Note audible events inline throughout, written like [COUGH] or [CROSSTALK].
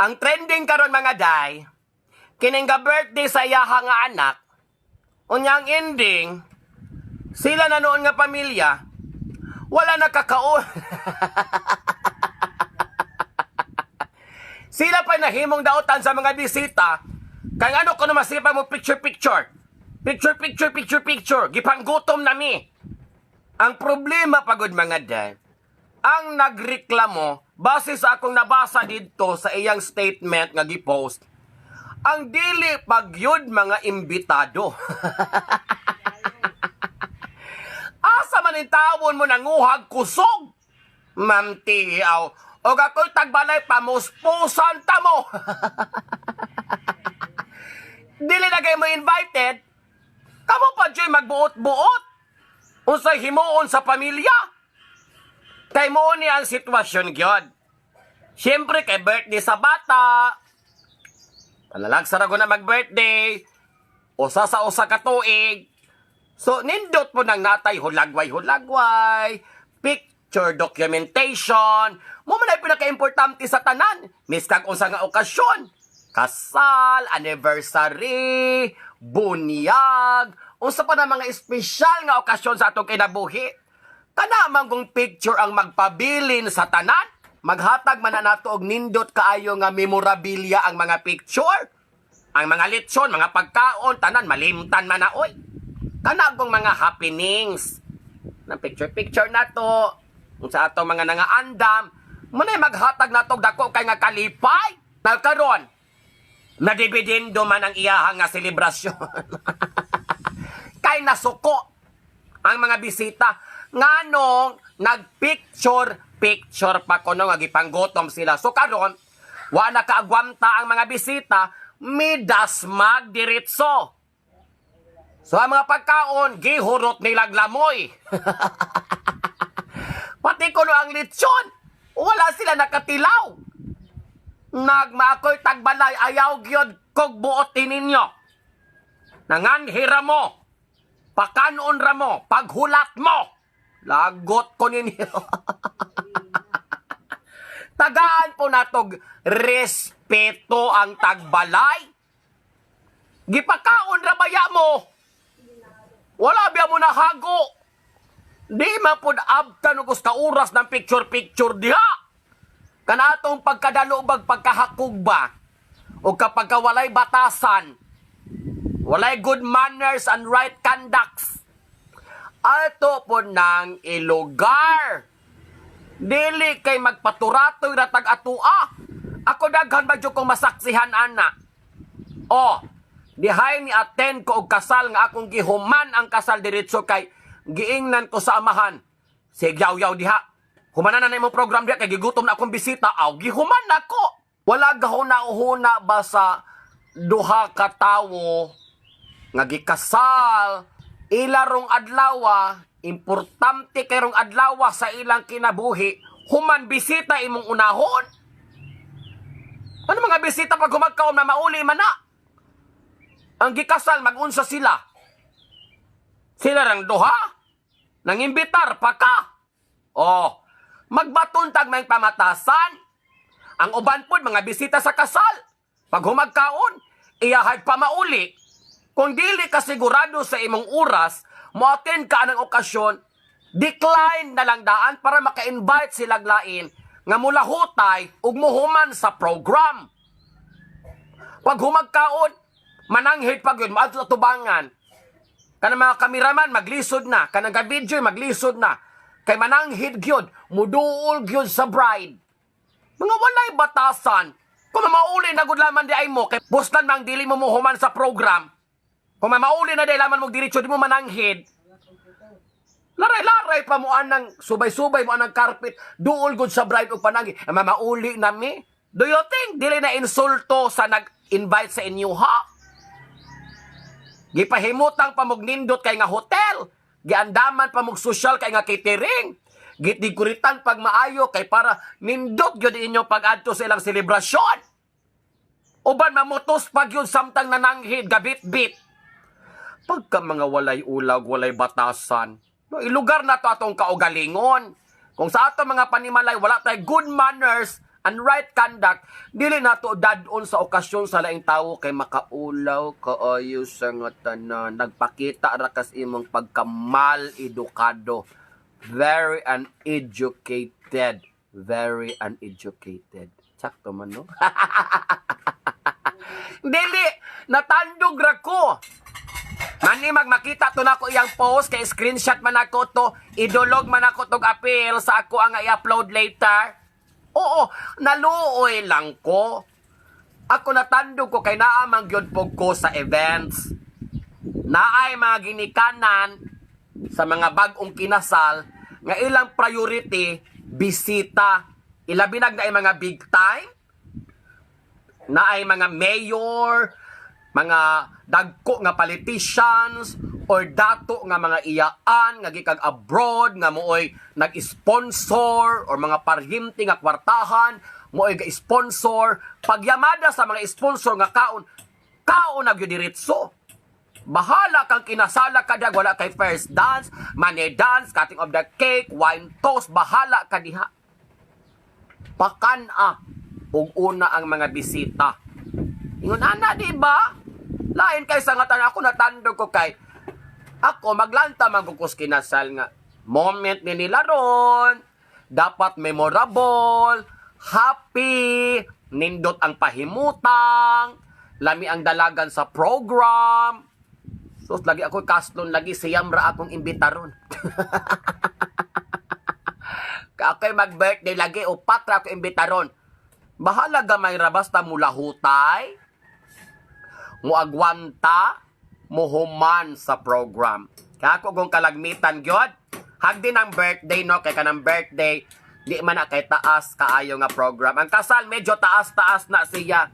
Ang trending karon mga day, kining birthday sa iyaha nga anak, unyang ending, sila na noon nga pamilya, wala nakakaon. [LAUGHS] sila pa nahimong daotan sa mga bisita, kay ano ko na masipa mo picture-picture. Picture, picture, picture, picture. Gipanggutom na mi. Ang problema pagod mga day, ang nagreklamo base sa akong nabasa dito sa iyang statement nga gipost ang dili pagyud mga imbitado. [LAUGHS] Asa man in tawon mo nanguhag kusog mamtiaw o. Ako'y tagbalay pamuspusan ta mo. [LAUGHS] Dili na kayo mo invited. Kamo pa dyo'y magbuot-buot. Unsay himuon sa pamilya Kay mo ni ang sitwasyon gyud. Siyempre kay birthday sa bata. Palalag sa rago na mag-birthday. Usa sa usa ka tuig. So nindot po ng natay hulagway-hulagway. Picture documentation. Mo man ay pinaka-importante sa tanan. Miskag unsa nga okasyon. Kasal, anniversary, bunyag, unsa pa na mga espesyal nga okasyon sa atong kinabuhi. Kana man kung picture ang magpabilin sa tanan, maghatag man na nato og nindot kaayo nga memorabilia ang mga picture. Ang mga lechon, mga pagkaon, tanan malimtan man na oy. Kana kung mga happenings. Na picture-picture na to, kung sa atong mga nangaandam, muna maghatag na to dako kay nga kalipay. Nagkaron, nadibidindo man ang iyahang nga selebrasyon. [LAUGHS] kay nasuko ang mga bisita nganong nagpicture picture pa kuno nga gipanggutom sila. So karon wa na kaagwanta ang mga bisita midas magdiretso so ang mga pagkaon gihurot nilag lamoy [LAUGHS] pati kuno ang lechon wala sila nakatilaw. Nagmakoy tagbalay ayaw gyud kog buot ninyo. Nanganhira mo pakanon ra mo paghulat mo Lagot ko ninyo. [LAUGHS] Tagaan po natog respeto ang tagbalay. Gipakaon ra baya mo. Wala biya mo na hago. Di man po abtan og ka oras ng picture-picture diha. Kanatong pagkadalo bag pagkahakog ba? O kapag ka walay batasan, walay good manners and right conducts, ato po ng ilugar. Dili kay magpaturatoy ratag atua. Ako daghan ba kong masaksihan ana. O, dihay ni attend ko og kasal nga akong gihuman ang kasal diretso kay giingnan ko sa amahan. Sigyaw-yaw diha. Humanan na na imong program diha kay gigutom na akong bisita. Aw, gihuman nako. Wala gahuna-huna ba sa duha ka tawo nga gikasal ilarong adlawa, importante kayrong adlawa sa ilang kinabuhi, human bisita imong unahon. Ano mga bisita pag humagkaon na mauli man na? Ang gikasal, magunsa sila. Sila rang duha? Nangimbitar pa ka? Oh, magbatuntag may pamatasan. Ang uban pod mga bisita sa kasal. Pag humagkaon, iyahag pa mauli. Kung dili ka sigurado sa imong oras, mo-attend ka ng okasyon, decline na lang daan para maka-invite silang lain nga mula hutay ug muhuman sa program. Pag humagkaon, mananghid pag yun, maadto tubangan. Kana mga kameraman, maglisod na. Kanang ka-video, maglisod na. Kay mananghid gyud, muduol gyud sa bride. Mga walay batasan. Kung mauli na gud laman di ay mo, kay buslan mang dili mo muhuman sa program, kung mamauli na dahil laman mong diretsyo, di mo mananghid. Laray-laray pa mo anang subay-subay mo anang carpet, duol good sa bride o panangi. Eh, mamauli na mi. Do you think dili na insulto sa nag-invite sa inyo ha? Gipahimutang pa mog nindot kay nga hotel. Giandaman pa mog social kay nga catering. Gitiguritan pag maayo kay para nindot gyud inyo pag-adto sa ilang selebrasyon. Uban mamutos pag yun samtang nananghid gabit-bit pagka mga walay ulag, walay batasan. No, ilugar na to atong kaugalingon. Kung sa ato mga panimalay, wala tay good manners and right conduct dili nato dadon sa okasyon sa laing tawo kay makaulaw kaayo sa nga tanan nagpakita ra kas imong pagkamal edukado. Very uneducated. Very uneducated. Sakto man no? [LAUGHS] Dili natandog ra ko Mani magmakita to nako iyang post kay screenshot man ako to, idulog man ako tog appeal sa ako ang i-upload later. Oo, naluoy lang ko. Ako natandog ko kay naa man gyud ko sa events. Naay mga ginikanan sa mga bagong kinasal nga ilang priority bisita. Ilabinag na ay mga big time na ay mga mayor, mga dagko nga politicians or dato nga mga iyaan nga gikag abroad nga mooy nag-sponsor or mga parhimti nga kwartahan mooy ga-sponsor pagyamada sa mga sponsor nga kaon kaon na gyud diretso Bahala kang kinasala ka diha, wala kay first dance, money dance, cutting of the cake, wine toast, bahala ka diha pakana ug una ang mga bisita. Ingon ana di ba? Lain kay sa ngatan ako natandog ko kay ako maglanta man ko kinasal nga moment ni nila ron. Dapat memorable, happy, nindot ang pahimutang, lami ang dalagan sa program. Sus, lagi ako kastlon, lagi siyam ra akong imbitaron. [LAUGHS] Ako'y mag-birthday lagi, upat ra ako imbitaron. Bahala gamay ra basta mula hutay, muagwanta, muhuman sa program. Kaya ako kung kalagmitan gyud, hagdi ng birthday no, kay kanang birthday, di man na kay taas kaayo nga program. Ang kasal medyo taas-taas na siya.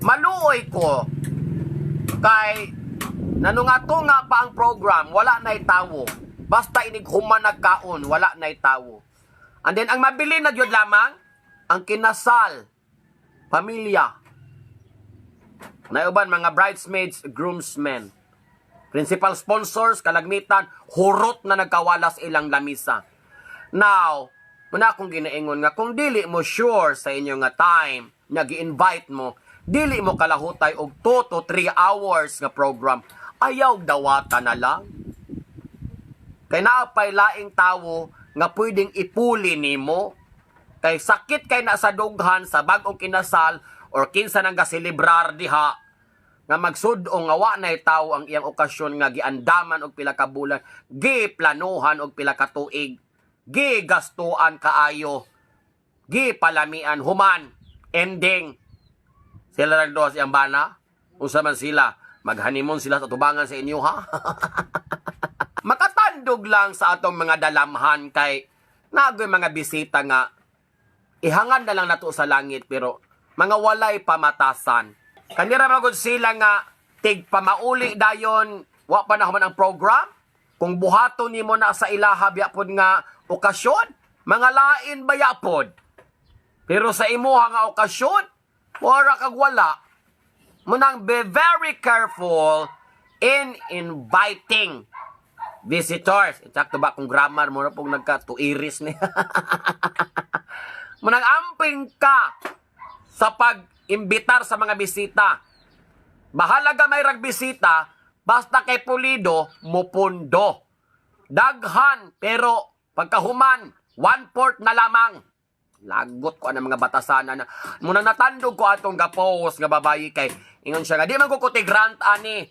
Maluoy ko kay nanungato nga pa ang program, wala na'y tawo. Basta inig human nagkaon, wala na'y tawo. And then, ang mabili na gyud lamang, ang kinasal, pamilya. Naiuban, mga bridesmaids, groomsmen. Principal sponsors, kalagmitan, hurot na nagkawalas ilang lamisa. Now, muna akong ginaingon nga, kung dili mo sure sa inyo nga time, nga gi-invite mo, dili mo kalahutay og 2 to 3 hours nga program, ayaw dawata na lang. Kay naapay laing tawo nga pwedeng ipuli nimo. Kay sakit kay na sa dughan sa bagong kinasal or kinsa nang gaselebrar diha nga magsudo nga wa na tawo ang iyang okasyon nga giandaman og pila ka bulan, giplanuhan og pila ka tuig, gigastuan kaayo, gipalamian human, ending. Sila lang dos ang bana, unsa man sila, maghanimon sila sa tubangan sa inyo ha. [LAUGHS] makatandog lang sa atong mga dalamhan kay nagoy mga bisita nga ihangan na lang nato sa langit pero mga walay pamatasan. Kanira magod sila nga tig pamauli dayon wa pa na human ang program kung buhaton nimo na sa ilaha pod nga okasyon mga lain baya pod pero sa imuha nga okasyon wala kag wala munang be very careful in inviting visitors. Eksakto ba kung grammar mo na pong nagka-tuiris ni. [LAUGHS] Munang amping ka sa pag-imbitar sa mga bisita. Bahalaga may ragbisita, basta kay pulido, mupundo. Daghan, pero pagkahuman, one-fourth na lamang. Lagot ko ang mga batasan na. Muna natandog ko atong gapos nga babayi kay ingon siya nga di man ko grant ani.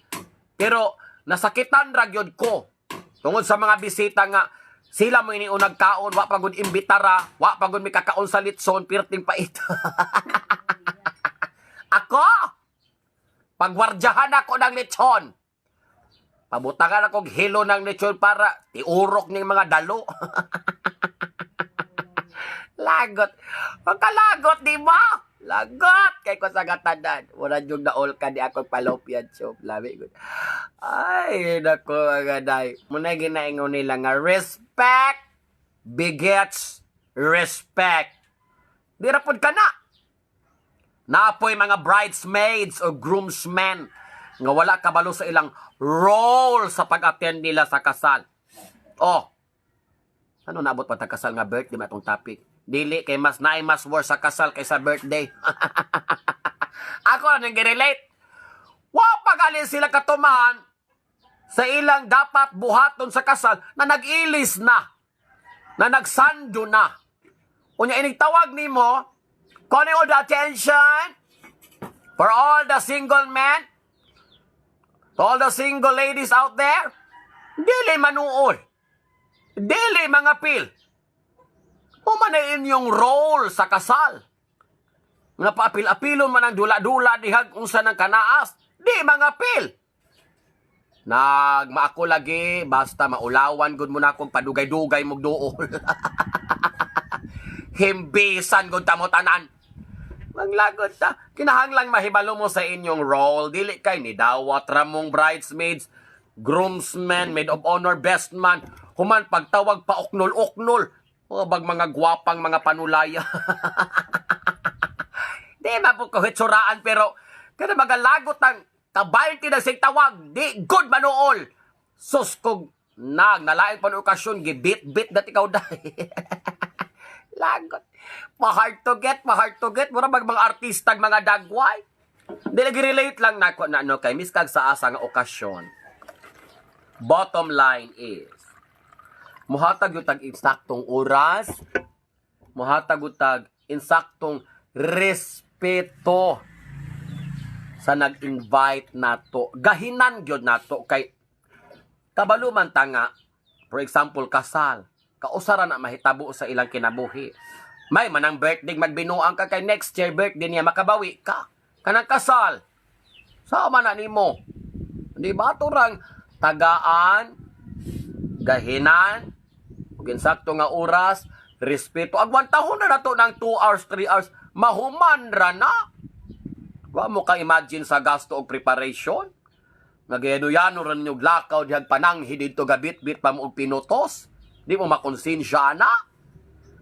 Pero nasakitan ra gyud ko Tungod sa mga bisita nga, sila mo iniunag kaon, wa pagod imbitara, wa pagod mi kakaon sa litson, pirting pait. [LAUGHS] ako! Pagwardyahan ako ng litson. Pabutangan ako hilo ng litson para tiurok ng mga dalo. [LAUGHS] Lagot. Pagkalagot, di ba? Lagot! Kay ko sa gatanan. Wala yung naol ka di ako palopyan shop. Labi ko. Ay, nako, mga day. Muna ginaingon nila nga, respect begets respect. Di rapod ka na. Naapoy mga bridesmaids o groomsmen nga wala kabalo sa ilang role sa pag-attend nila sa kasal. Oh, ano naabot pa kasal nga birthday ma itong topic? Dili kay mas naay mas worse sa kasal kaysa birthday. [LAUGHS] Ako na nang relate. Wa pagalin sila katumahan sa ilang dapat buhaton sa kasal na nag-ilis na. Na nagsando na. Unya inig tawag nimo, calling all the attention for all the single men, to all the single ladies out there, dili manuol. Dili mga pil. Umanain yung role sa kasal. Nga paapil-apilon man ang dula-dula dihag unsa ng kanaas. Di mga pil. Nagmaako lagi, basta maulawan gud mo na akong padugay-dugay mong duol. [LAUGHS] Himbisan gud ta mo tanan. Maglagot ta. Kinahanglang mahibalo mo sa inyong role. Dili kay ni dawat ramong bridesmaids, groomsmen, maid of honor, best man. Human pagtawag pa oknol-oknol. O bag mga gwapang mga panulaya. [LAUGHS] Di mapukuhit suraan pero kada magalagot ang kabayan tinasig tawag. Di good manuol. Sus kog nag nalain pa ng okasyon gibit-bit dat ikaw [LAUGHS] dahil. Lagot. Ma-hard to get, ma-hard to get. Mura mag mga artista, mga dagway. Di nag-relate lang na ko na ano kay Miss Kag sa asa nga okasyon. Bottom line is, muhatag yung tag insaktong oras, muhatag yung tag insaktong respeto sa nag-invite nato. Gahinan gyud nato kay kabaluman ta nga, for example, kasal. Kausara na mahitabo sa ilang kinabuhi. May manang birthday magbinuang ka kay next year birthday niya makabawi ka. Kanang kasal. Sama na nimo. Di ba turang tagaan, gahinan, ug insakto nga oras, respeto. Agwan tahon na nato ng 2 hours, 3 hours, mahuman ra na. Wa mo ka imagine sa gasto og preparation. Nagayano ran yung lakaw dihag pananghi dito gabit-bit pa mo pinutos. Di mo makonsensya na.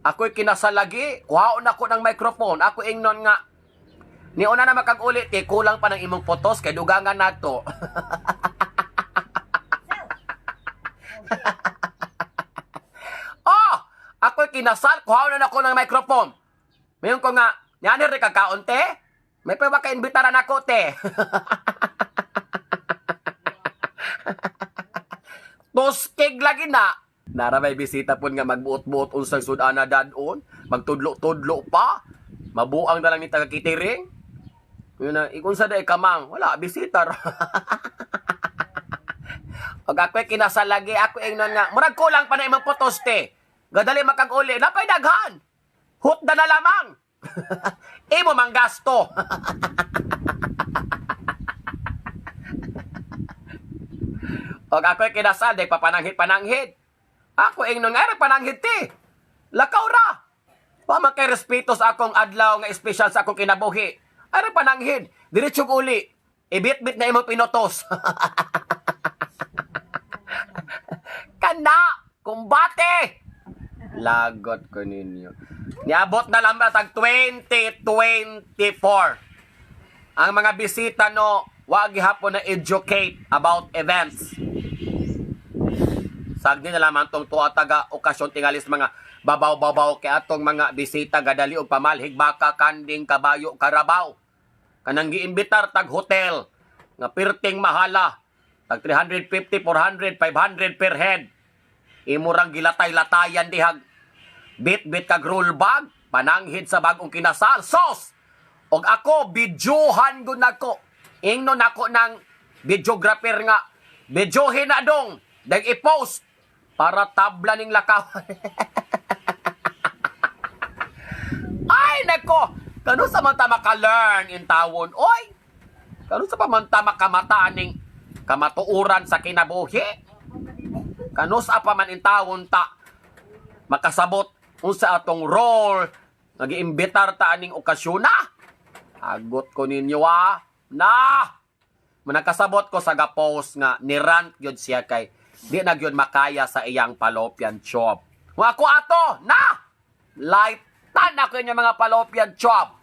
Ako'y kinasalagi, kuhaon ako ng microphone. Ako ingnon nga, ni una na makag-ulit, eh, kulang pa ng imong potos, kay dugangan nato. [LAUGHS] oh! Ako'y kinasal, kuhaon na ako ng microphone. Mayon ko nga, yan rin kakaon, te? May pa ba ka-imbitaran ako, te? [LAUGHS] Toskig lagi na. Nara may bisita po nga magbuot-buot unsang sudana dadon, magtudlo-tudlo pa. Mabuang na lang ni taga kitiring. Yun na, ikunsa da kamang, wala, bisita. Pag [LAUGHS] ako'y kinasal lagi, ako ingnon nga, murag kulang pa na imong potos te. Gadali makag-uli, napay daghan. Hut na na lamang. [LAUGHS] Imo mang gasto. [LAUGHS] Pag ako'y kinasal, day papananghit-pananghit. Ako ingnon nga rin pananghit ti. Lakaw ra. Paman kay respeto sa akong adlaw nga espesyal sa akong kinabuhi. Ari pananghid, diretsong uli. Ibit-bit na imong pinotos. [LAUGHS] Kana, kumbate. Lagot ko ninyo. Niabot na lang ba tag 2024. Ang mga bisita no, wag gihapon na educate about events. Sagdi na lamang tong tuwa taga okasyon tingalis mga babaw-babaw kay atong mga bisita gadali og pamalhig baka kanding kabayo karabaw. Kanang giimbitar tag hotel nga pirting mahala tag 350, 400, 500 per head. Imurang gilatay-latayan dihag bit-bit kag roll bag pananghid sa bagong kinasal. Sos! Og ako bidyuhan gud nako. Ingnon nako ng videographer nga Bidyohin na dong. Para tabla ning lakawan. Ay, nako! Kano sa man ta maka-learn in tawon? Oy! Kano sa pa man ta makamata ning kamatuuran sa kinabuhi? Kano sa pa man in tawon ta makasabot unsa atong role nag-iimbitar ta aning okasyon na? Agot ko ninyo ah. Na! Manakasabot ko sa gapos nga nirant gyud siya kay di na gyud makaya sa iyang fallopian tube. Wa ako ato na! Light tan ako yung mga fallopian tube.